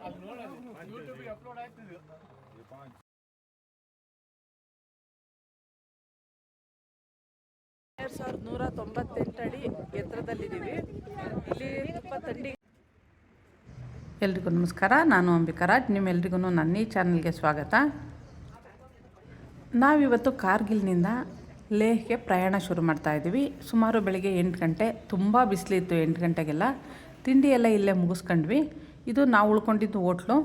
ಎರಡು ಸಾವಿರದ ನೂರ ತೊಂಬತ್ತೆಂಟು ಅಡಿ ಎತ್ತರದಲ್ಲಿದ್ದೀವಿ. ಇಲ್ಲಿ ತಂಡಿ ಎಲ್ರಿಗೂ ನಮಸ್ಕಾರ, ನಾನು ಅಂಬಿಕರಾಜ್ ನಿಮ್ಮೆಲ್ರಿಗೂ ನನ್ನ ಈ ಚಾನಲ್ಗೆ ಸ್ವಾಗತ. ನಾವಿವತ್ತು ಕಾರ್ಗಿಲ್ನಿಂದ ಲೇಹ್ಗೆ ಪ್ರಯಾಣ ಶುರು ಮಾಡ್ತಾ ಇದ್ದೀವಿ. ಸುಮಾರು ಬೆಳಿಗ್ಗೆ ಎಂಟು ಗಂಟೆ, ತುಂಬ ಬಿಸಿಲಿತ್ತು ಎಂಟು ಗಂಟೆಗೆಲ್ಲ. ತಿಂಡಿ ಎಲ್ಲ ಇಲ್ಲೇ ಮುಗಿಸ್ಕೊಂಡ್ವಿ. ಇದು ನಾವು ಉಳ್ಕೊಂಡಿದ್ದು ಹೋಟ್ಲು.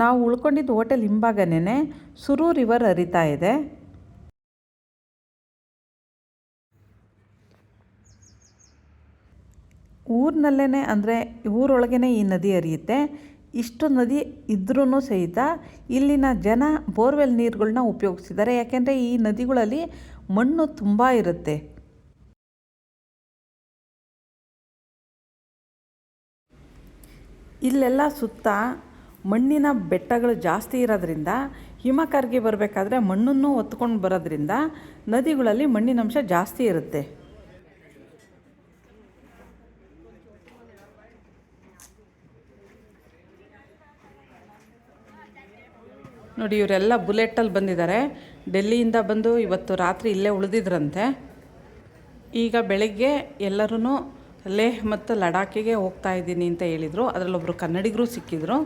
ನಾವು ಉಳ್ಕೊಂಡಿದ್ದು ಹೋಟೆಲ್ ಹಿಂಭಾಗನೇ ಸುರು ರಿವರ್ ಹರಿತಾ ಇದೆ. ಊರಿನಲ್ಲೇ ಅಂದರೆ ಊರೊಳಗೇ ಈ ನದಿ ಹರಿಯುತ್ತೆ. ಇಷ್ಟು ನದಿ ಇದ್ರೂ ಸಹಿತ ಇಲ್ಲಿನ ಜನ ಬೋರ್ವೆಲ್ ನೀರುಗಳನ್ನ ಉಪಯೋಗಿಸಿದ್ದಾರೆ ಯಾಕೆಂದರೆ ಈ ನದಿಗಳಲ್ಲಿ ಮಣ್ಣು ತುಂಬ ಇರುತ್ತೆ. ಇಲ್ಲೆಲ್ಲ ಸುತ್ತ ಮಣ್ಣಿನ ಬೆಟ್ಟಗಳು ಜಾಸ್ತಿ ಇರೋದ್ರಿಂದ ಹಿಮಕರ್ಗೆ ಬರಬೇಕಾದ್ರೆ ಮಣ್ಣನ್ನು ಒತ್ಕೊಂಡು ಬರೋದ್ರಿಂದ ನದಿಗಳಲ್ಲಿ ಮಣ್ಣಿನಂಶ ಜಾಸ್ತಿ ಇರುತ್ತೆ. ನೋಡಿ, ಇವರೆಲ್ಲ ಬುಲೆಟಲ್ಲಿ ಬಂದಿದ್ದಾರೆ. ಡೆಲ್ಲಿಯಿಂದ ಬಂದು ಇವತ್ತು ರಾತ್ರಿ ಇಲ್ಲೇ ಉಳಿದಿದ್ರಂತೆ. ಈಗ ಬೆಳಗ್ಗೆ ಎಲ್ಲರೂ ಲೇಹ್ ಮತ್ತು ಲಡಾಖಿಗೆ ಹೋಗ್ತಾ ಇದ್ದೀನಿ ಅಂತ ಹೇಳಿದರು. ಅದರಲ್ಲೊಬ್ಬರು ಕನ್ನಡಿಗರು ಸಿಕ್ಕಿದ್ರು.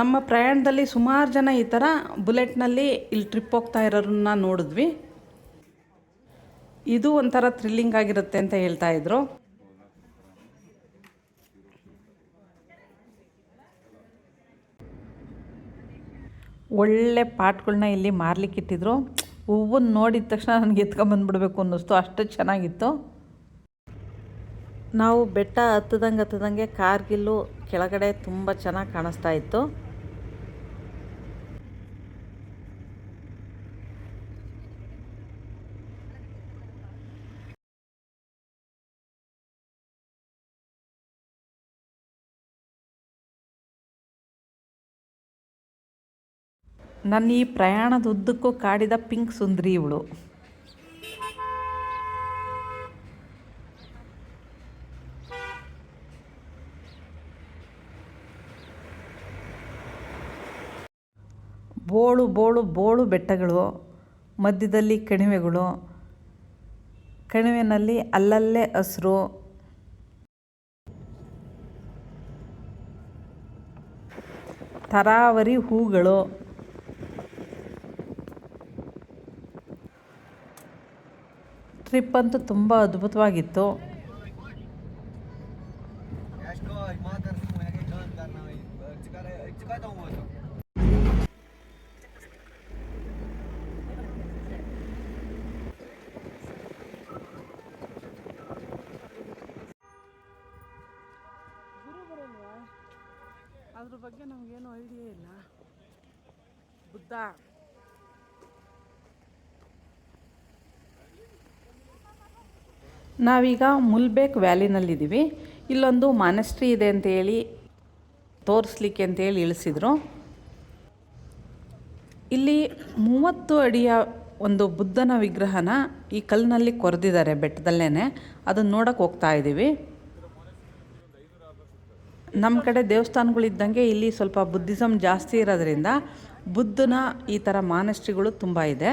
ನಮ್ಮ ಪ್ರಯಾಣದಲ್ಲಿ ಸುಮಾರು ಜನ ಈ ಥರ ಬುಲೆಟ್ನಲ್ಲಿ ಇಲ್ಲಿ ಟ್ರಿಪ್ ಹೋಗ್ತಾ ಇರೋರನ್ನ ನೋಡಿದ್ವಿ. ಇದು ಒಂಥರ ಥ್ರಿಲ್ಲಿಂಗ್ ಆಗಿರುತ್ತೆ ಅಂತ ಹೇಳ್ತಾ ಇದ್ರು. ಒಳ್ಳೆ ಪಾಟ್ಗಳನ್ನ ಇಲ್ಲಿ ಮಾರ್ಲಿಕ್ಕೆ ಇಟ್ಟಿದ್ರು ಹೂವನ್ನ ನೋಡಿದ ತಕ್ಷಣ ನನಗೆ ಎತ್ಕೊಂಬಂದ್ಬಿಡ್ಬೇಕು ಅನ್ನಿಸ್ತು ಅಷ್ಟು ಚೆನ್ನಾಗಿತ್ತು. ನಾವು ಬೆಟ್ಟ ಹತ್ತದಂಗೆ ಹತ್ತದಂಗೆ ಕಾರ್ಗಿಲ್ಲು ಕೆಳಗಡೆ ತುಂಬ ಚೆನ್ನಾಗಿ ಕಾಣಿಸ್ತಾ ಇತ್ತು. ನನ್ನ ಈ ಪ್ರಯಾಣದ ಉದ್ದಕ್ಕೂ ಕಾಡಿದ ಪಿಂಕ್ ಸುಂದರಿ ಇವಳು. ಬೋಳು ಬೋಳು ಬೋಳು ಬೆಟ್ಟಗಳು, ಮಧ್ಯದಲ್ಲಿ ಕಣಿವೆಗಳು, ಕಣಿವೆನಲ್ಲಿ ಅಲ್ಲಲ್ಲೇ ಹಸಿರು. ತರಾವರಿ ಹೂಗಳು. ಟ್ರಿಪ್ ಅಂತೂ ತುಂಬ ಅದ್ಭುತವಾಗಿತ್ತು. ಅದ್ರ ಬಗ್ಗೆ ನಮಗೇನು ಐಡಿಯಾ ಇಲ್ಲ. ಬುದ್ಧ. ನಾವೀಗ ಮುಲ್ಬೇಕ್ ವ್ಯಾಲಿನಲ್ಲಿದ್ದೀವಿ. ಇಲ್ಲೊಂದು ಮಾನೆಸ್ಟ್ರಿ ಇದೆ ಅಂತೇಳಿ ತೋರಿಸ್ಲಿಕ್ಕೆ ಅಂತೇಳಿ ಇಳಿಸಿದರು. ಇಲ್ಲಿ ಮೂವತ್ತು ಅಡಿಯ ಒಂದು ಬುದ್ಧನ ವಿಗ್ರಹನ ಈ ಕಲ್ಲಿನಲ್ಲಿ ಕೊರೆದಿದ್ದಾರೆ ಬೆಟ್ಟದಲ್ಲೇ ಅದನ್ನು ನೋಡೋಕೆ ಹೋಗ್ತಾ ಇದ್ದೀವಿ. ನಮ್ಮ ಕಡೆ ದೇವಸ್ಥಾನಗಳಿದ್ದಂಗೆ ಇಲ್ಲಿ ಸ್ವಲ್ಪ ಬುದ್ಧಿಸಮ್ ಜಾಸ್ತಿ ಇರೋದ್ರಿಂದ ಬುದ್ಧನ ಈ ಥರ ಮಾನೆಸ್ಟ್ರಿಗಳು ತುಂಬ ಇದೆ.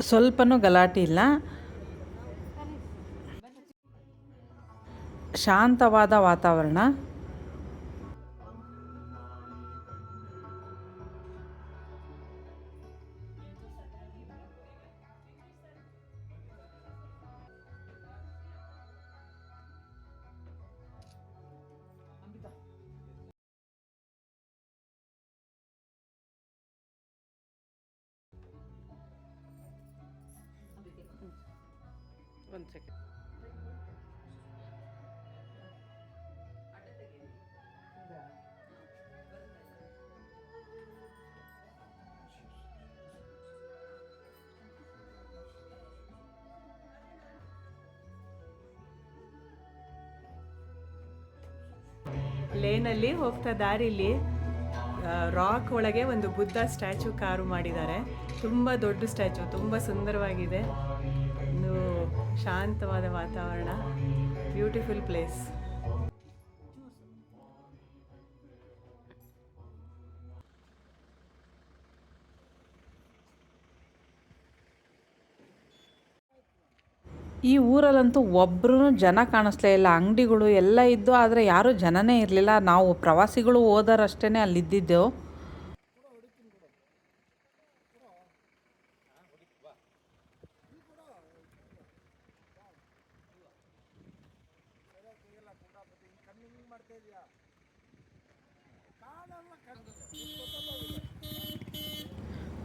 ಸ್ವಲ್ಪನೂ ಗಲಾಟೆ ಇಲ್ಲ. ಶಾಂತವಾದ ವಾತಾವರಣ. ಒಂದು ಸೆಕೆಂಡ್ ಲೇನಲ್ಲಿ ಹೋಗ್ತಾ ದಾರಿಲಿ ರಾಕ್ ಒಳಗೆ ಒಂದು ಬುದ್ಧ ಸ್ಟ್ಯಾಚು ಕಾರು ಮಾಡಿದ್ದಾರೆ. ತುಂಬ ದೊಡ್ಡ ಸ್ಟ್ಯಾಚು, ತುಂಬ ಸುಂದರವಾಗಿದೆ. ಶಾಂತವಾದ ವಾತಾವರಣ. ಬ್ಯೂಟಿಫುಲ್ ಪ್ಲೇಸ್ ಈ ಊರಲ್ಲಂತೂ ಒಬ್ರು ಜನ ಕಾಣಿಸ್ಲೇ ಇಲ್ಲ. ಅಂಗಡಿಗಳು ಎಲ್ಲ ಇದ್ದು, ಆದರೆ ಯಾರೂ ಜನನೇ ಇರಲಿಲ್ಲ. ನಾವು ಪ್ರವಾಸಿಗಳು ಹೋದರಷ್ಟೇ ಅಲ್ಲಿದ್ದಿದ್ದು.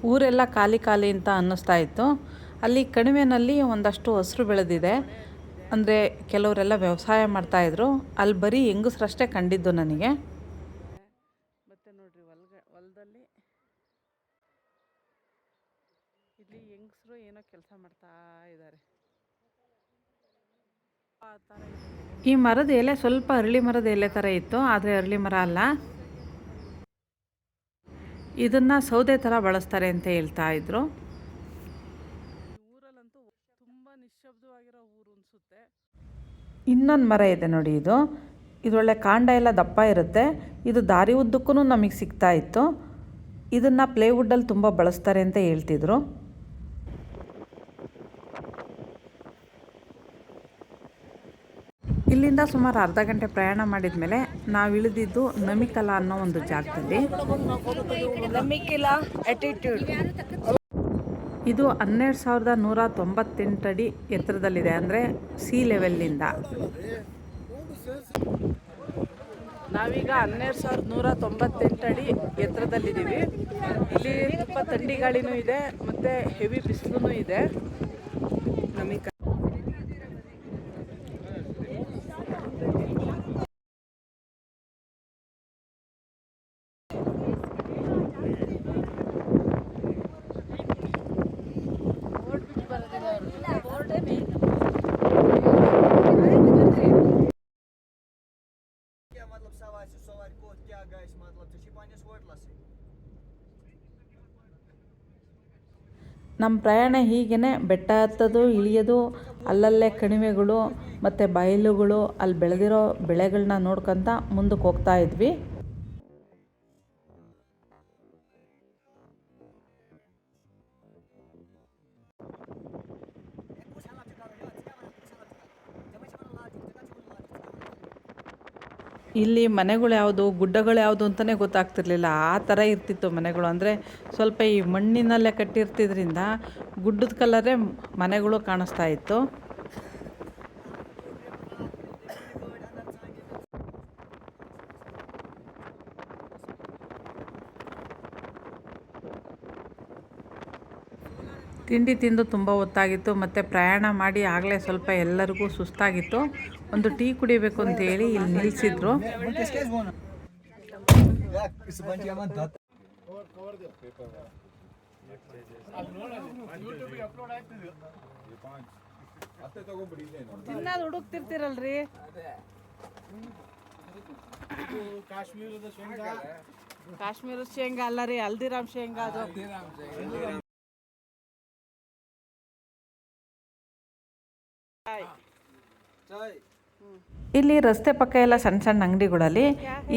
ಊರೆಲ್ಲ ಖಾಲಿ ಖಾಲಿ ಅಂತ ಅನ್ನಿಸ್ತಾ ಇತ್ತು. ಅಲ್ಲಿ ಕಣಿವೆನಲ್ಲಿ ಒಂದಷ್ಟು ಹಸಿರು ಬೆಳೆದಿದೆ. ಅಂದರೆ ಕೆಲವರೆಲ್ಲ ವ್ಯವಸಾಯ ಮಾಡ್ತಾಯಿದ್ರು ಅಲ್ಲಿ ಬರೀ ಹೆಂಗಸ್ರಷ್ಟೇ ಕಂಡಿದ್ದು ನನಗೆ. ಮತ್ತೆ ನೋಡ್ರಿ ಹೊಲ್ಗ ಹೊಲದಲ್ಲಿ ಇಲ್ಲಿ ಹೆಂಗಸರು ಏನೋ ಕೆಲಸ ಮಾಡ್ತಾ ಇದ್ದಾರೆ. ಈ ಮರದ ಎಲೆ ಸ್ವಲ್ಪ ಅರಳಿ ಮರದ ಎಲೆ ಥರ ಇತ್ತು ಆದರೆ ಅರಳಿ ಮರ ಅಲ್ಲ. ಇದನ್ನು ಸೌದೆ ಥರ ಬಳಸ್ತಾರೆ ಅಂತ ಹೇಳ್ತಾ ಇದ್ರು. ಊರಲ್ಲಂತೂ ತುಂಬಾ ನಿಶ್ಶಬ್ದವಾಗಿರೋ ಊರು ಅನ್ಸುತ್ತೆ. ಇನ್ನೊಂದು ಮರ ಇದೆ ನೋಡಿ ಇದು. ಇದರೊಳ್ಳೆ ಕಾಂಡ ಎಲ್ಲ ದಪ್ಪ ಇರುತ್ತೆ. ಇದು ದಾರಿ ಉದ್ದಕ್ಕೂ ನಮಗೆ ಸಿಗ್ತಾ ಇತ್ತು. ಇದನ್ನು ಪ್ಲೇವುಡ್ಡಲ್ಲಿ ತುಂಬ ಬಳಸ್ತಾರೆ ಅಂತ ಹೇಳ್ತಿದ್ರು. ಇಲ್ಲಿಂದ ಸುಮಾರು ಅರ್ಧ ಗಂಟೆ ಪ್ರಯಾಣ ಮಾಡಿದ ಮೇಲೆ ನಾವು ಇಳಿದಿದ್ದು ನಮಿಕಲ ಅನ್ನೋ ಒಂದು ಜಾಗದಲ್ಲಿ. ಇದು ಹನ್ನೆರಡು ಸಾವಿರದ ನೂರ ತೊಂಬತ್ತೆಂಟು ಅಡಿ ಎತ್ತರದಲ್ಲಿದೆ ಅಂದರೆ ಸಿ ಲೆವೆಲ್ಲಿಂದ ನಾವೀಗ ಹನ್ನೆರಡು ಸಾವಿರದ ನೂರ ತೊಂಬತ್ತೆಂಟು ಅಡಿ ಎತ್ತರದಲ್ಲಿದ್ದೀವಿ. ಇಲ್ಲಿ ತುಂಬ ಥಂಡಿ ಗಾಳಿನೂ ಇದೆ ಮತ್ತು ಹೆವಿ ಬಿಸಿಲೂ ಇದೆ. ನಮಗೆ ನಮ್ಮ ಪ್ರಯಾಣ ಹೀಗೇ ಬೆಟ್ಟ ಹತ್ತೋದು, ಇಳಿಯೋದು, ಅಲ್ಲಲ್ಲೇ ಕಣಿವೆಗಳು, ಮತ್ತು ಬಯಲುಗಳು, ಅಲ್ಲಿ ಬೆಳೆದಿರೋ ಬೆಳೆಗಳನ್ನ ನೋಡ್ಕೊತ ಮುಂದಕ್ಕೆ ಹೋಗ್ತಾ ಇದ್ವಿ. ಇಲ್ಲಿ ಮನೆಗಳು ಯಾವುದು, ಗುಡ್ಡಗಳು ಯಾವುದು ಅಂತಲೇ ಗೊತ್ತಾಗ್ತಿರ್ಲಿಲ್ಲ. ಆ ಥರ ಇರ್ತಿತ್ತು ಮನೆಗಳು. ಅಂದರೆ ಸ್ವಲ್ಪ ಈ ಮಣ್ಣಿನಲ್ಲೇ ಕಟ್ಟಿರ್ತಿದ್ರಿಂದ ಗುಡ್ಡದ ಕಲರೇ ಮನೆಗಳು ಕಾಣಿಸ್ತಾ ಇತ್ತು. ತಿಂಡಿ ತಿಂದು ತುಂಬ ಹೊತ್ತಾಗಿತ್ತು. ಮತ್ತು ಪ್ರಯಾಣ ಮಾಡಿ ಆಗಲೇ ಸ್ವಲ್ಪ ಎಲ್ಲರಿಗೂ ಸುಸ್ತಾಗಿತ್ತು. ಒಂದು ಟೀ ಕುಡಿಬೇಕು ಅಂತ ಹೇಳಿ ಇಲ್ಲಿ ನಿಲ್ಲಿಸಿದ್ರು ತಿನ್ನದು ಹುಡುಕ್ತಿರ್ತೀರಲ್ರಿ. ಕಾಶ್ಮೀರದ ಶೇಂಗಾ ಅಲ್ಲ ರೀ ಹಲ್ದಿರಾಮ್ ಶೇಂಗಾ ಅದು. ಚಾಯ್. ಇಲ್ಲಿ ರಸ್ತೆ ಪಕ್ಕ ಎಲ್ಲ ಸಣ್ಣ ಸಣ್ಣ ಅಂಗಡಿಗಳಲ್ಲಿ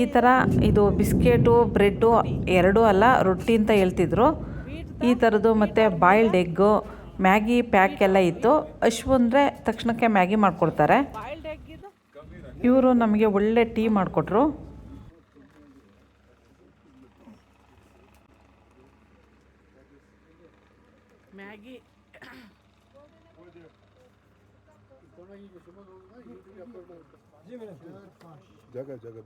ಈ ಥರ ಇದು ಬಿಸ್ಕೆಟು, ಬ್ರೆಡ್ಡು ಎರಡೂ ಅಲ್ಲ ರೊಟ್ಟಿ ಅಂತ ಹೇಳ್ತಿದ್ರು. ಈ ಥರದ್ದು ಮತ್ತು ಬಾಯ್ಲ್ಡ್ ಎಗ್ಗು, ಮ್ಯಾಗಿ ಪ್ಯಾಕ್ ಎಲ್ಲ ಇತ್ತು. ಅಶ್ವು ಅಂದರೆ ತಕ್ಷಣಕ್ಕೆ ಮ್ಯಾಗಿ ಮಾಡಿಕೊಡ್ತಾರೆ. ಇವರು ನಮಗೆ ಒಳ್ಳೆ ಟೀ ಮಾಡಿಕೊಟ್ರು ಮ್ಯಾಗಿ ಜಾಗ ಜಾಗ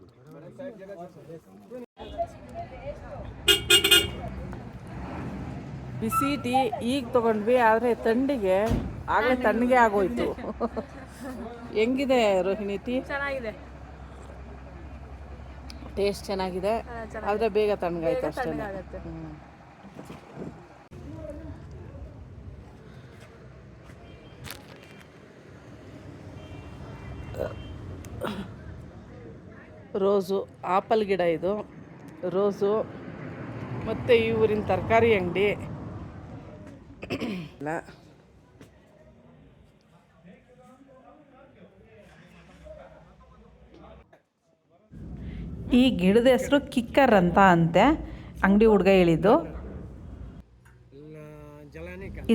ಬಿಸಿ ಟೀ ಈಗ ತಗೊಂಡ್ವಿ ಆದರೆ ತಂಡಿಗೆ ಆಗಲೇ ತಣ್ಣಗೆ ಆಗೋಯ್ತು. ಹೆಂಗಿದೆ ರೋಹಿಣಿ ಟೀ? ಚೆನ್ನಾಗಿದೆ. ಟೇಸ್ಟ್ ಚೆನ್ನಾಗಿದೆ. ಆದರೆ ಬೇಗ ತಣ್ಣಗಾಯ್ತು ಅಷ್ಟೇ. ರೋಸು ಆಪಲ್ ಗಿಡ ಇದು. ರೋಸು ಮತ್ತು ಈ ಊರಿನ ತರಕಾರಿ ಅಂಗಡಿ. ಈ ಗಿಡದ ಹೆಸರು ಕಿಕ್ಕರ್ ಅಂತ ಅಂತೆ ಅಂಗಡಿ ಹುಡುಗ ಹೇಳಿದ್ದು.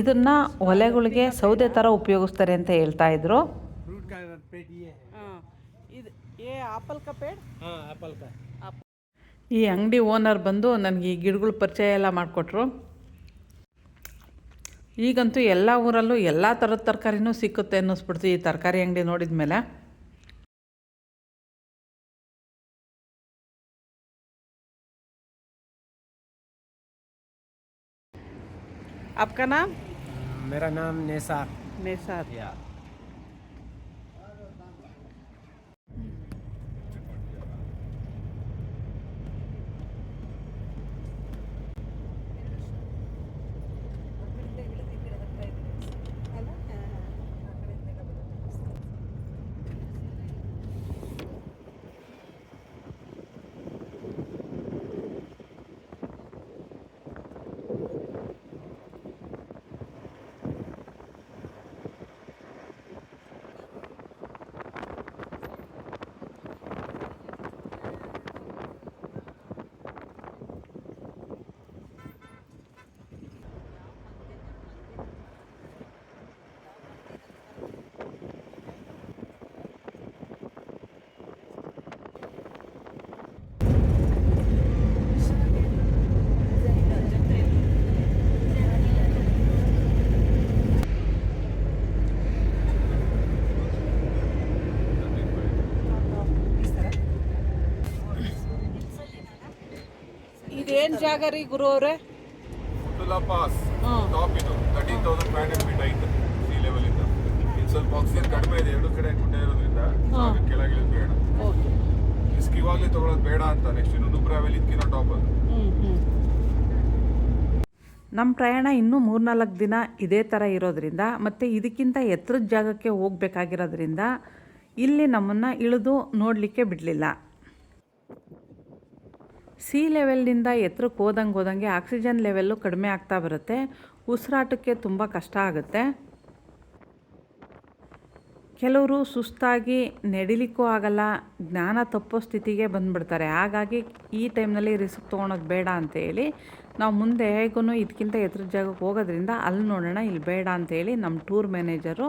ಇದನ್ನ ಒಲೆಗಳಿಗೆ ಸೌದೆ ತರ ಉಪಯೋಗಿಸ್ತಾರೆ ಅಂತ ಹೇಳ್ತಾ ಇದ್ರು. ಇದು ಏ ಆಪಲ್ का पेड़ ಈ ಅಂಗಡಿ ಓನರ್ ಬಂದು ನನಗೆ ಈ ಗಿಡಗಳ ಪರಿಚಯ ಎಲ್ಲ ಮಾಡಿಕೊಟ್ರು ಈಗಂತೂ ಎಲ್ಲ ಊರಲ್ಲೂ ಎಲ್ಲ ಥರದ ತರಕಾರಿನೂ ಸಿಕ್ಕುತ್ತೆ ಅನ್ನಿಸ್ಬಿಡ್ತು ಈ ತರಕಾರಿ ಅಂಗಡಿ ನೋಡಿದ ಮೇಲೆ आपका नाम मेरा नाम नेसार निसार ಇದೇನು ಜಾಗ ರೀ ಗುರು ಅವರೇ. ಫುಟುಲಾ ಪಾಸ್. ಟಾಪ್ ಇದು. Thirteen thousand five hundred feet ಐತೆ ಸಿ ಲೆವೆಲ್ ಇಂದ. ಇದು ಸ್ವಲ್ಪ ಆಕ್ಸಿಜನ್ ಕಡಿಮೆ ಇದೆ. ಎರಡು ಕಡೆ ಗುಡ್ಡ ಇರೋದ್ರಿಂದ ಕೆಳಗಿಳಿದ್ ಬೇಡ. ಓಕೆ. ರಿಸ್ಕ್ ಇವಾಗಲೇ ತಗೊಳ್ಳೋದು ಬೇಡ ಅಂತ. ನೆಕ್ಸ್ಟ್ ಇನ್ನು ನುಬ್ರಾ ವ್ಯಾಲಿ ಇದಕ್ಕಿಂತ ಟಾಪ್ ಅದು. ಹ್ಞೂ ಹ್ಞೂ ನಮ್ಮ ಪ್ರಯಾಣ ಇನ್ನೂ ಮೂರ್ನಾಲ್ಕು ದಿನ ಇದೇ ಥರ ಇರೋದ್ರಿಂದ ಮತ್ತು ಇದಕ್ಕಿಂತ ಎತ್ತರದ ಜಾಗಕ್ಕೆ ಹೋಗಬೇಕಾಗಿರೋದ್ರಿಂದ ಇಲ್ಲಿ ನಮ್ಮನ್ನು ಇಳಿದು ನೋಡಲಿಕ್ಕೆ ಬಿಡಲಿಲ್ಲ. ಸಿ ಲೆವೆಲ್ನಿಂದ ಎತ್ತರಕ್ಕೆ ಹೋದಂಗೆ ಹೋದಂಗೆ ಆಕ್ಸಿಜನ್ ಲೆವೆಲ್ಲು ಕಡಿಮೆ ಆಗ್ತಾ ಬರುತ್ತೆ. ಉಸಿರಾಟಕ್ಕೆ ತುಂಬ ಕಷ್ಟ ಆಗುತ್ತೆ. ಕೆಲವರು ಸುಸ್ತಾಗಿ ನಡಿಲಿಕ್ಕೂ ಆಗಲ್ಲ, ಜ್ಞಾನ ತಪ್ಪೋ ಸ್ಥಿತಿಗೆ ಬಂದುಬಿಡ್ತಾರೆ. ಹಾಗಾಗಿ ಈ ಟೈಮ್ನಲ್ಲಿ ರಿಸ್ಕ್ ತೊಗೊಳೋದು ಬೇಡ ಅಂತೇಳಿ ನಾವು ಮುಂದೆ ಹೇಗೂ ಇದಕ್ಕಿಂತ ಎತ್ತರದ ಜಾಗಕ್ಕೆ ಹೋಗೋದ್ರಿಂದ ಅಲ್ಲಿ ನೋಡೋಣ, ಇಲ್ಲಿ ಬೇಡ ಅಂತೇಳಿ ನಮ್ಮ ಟೂರ್ ಮ್ಯಾನೇಜರು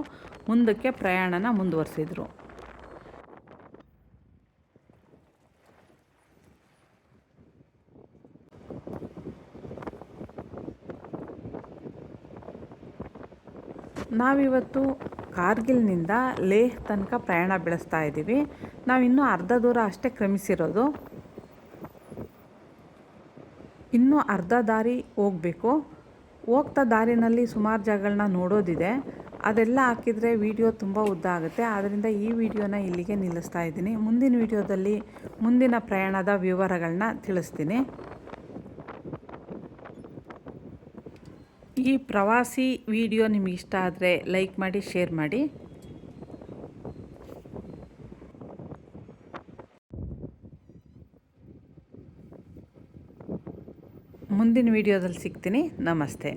ಮುಂದಕ್ಕೆ ಪ್ರಯಾಣನ ಮುಂದುವರಿಸಿದ್ರು. ನಾವಿವತ್ತು ಕಾರ್ಗಿಲ್ನಿಂದ ಲೇಹ್ ತನಕ ಪ್ರಯಾಣ ಬೆಳೆಸ್ತಾ ಇದ್ದೀವಿ. ನಾವಿನ್ನೂ ಅರ್ಧ ದೂರ ಅಷ್ಟೇ ಕ್ರಮಿಸಿರೋದು. ಇನ್ನೂ ಅರ್ಧ ದಾರಿ ಹೋಗಬೇಕು. ಹೋಗ್ತಾ ದಾರಿನಲ್ಲಿ ಸುಮಾರು ಜಾಗಗಳನ್ನ ನೋಡೋದಿದೆ. ಅದೆಲ್ಲ ಹಾಕಿದರೆ ವಿಡಿಯೋ ತುಂಬ ಉದ್ದ ಆಗುತ್ತೆ. ಆದ್ದರಿಂದ ಈ ವಿಡಿಯೋನ ಇಲ್ಲಿಗೆ ನಿಲ್ಲಿಸ್ತಾ ಇದ್ದೀನಿ. ಮುಂದಿನ ವಿಡಿಯೋದಲ್ಲಿ ಮುಂದಿನ ಪ್ರಯಾಣದ ವಿವರಗಳನ್ನ ತಿಳಿಸ್ತೀನಿ. ಈ ಪ್ರವಾಸಿ ವಿಡಿಯೋ ನಿಮಗೆ ಇಷ್ಟ ಆದರೆ ಲೈಕ್ ಮಾಡಿ ಶೇರ್ ಮಾಡಿ. ಮುಂದಿನ ವಿಡಿಯೋದಲ್ಲಿ ಸಿಗ್ತೀನಿ. ನಮಸ್ತೆ.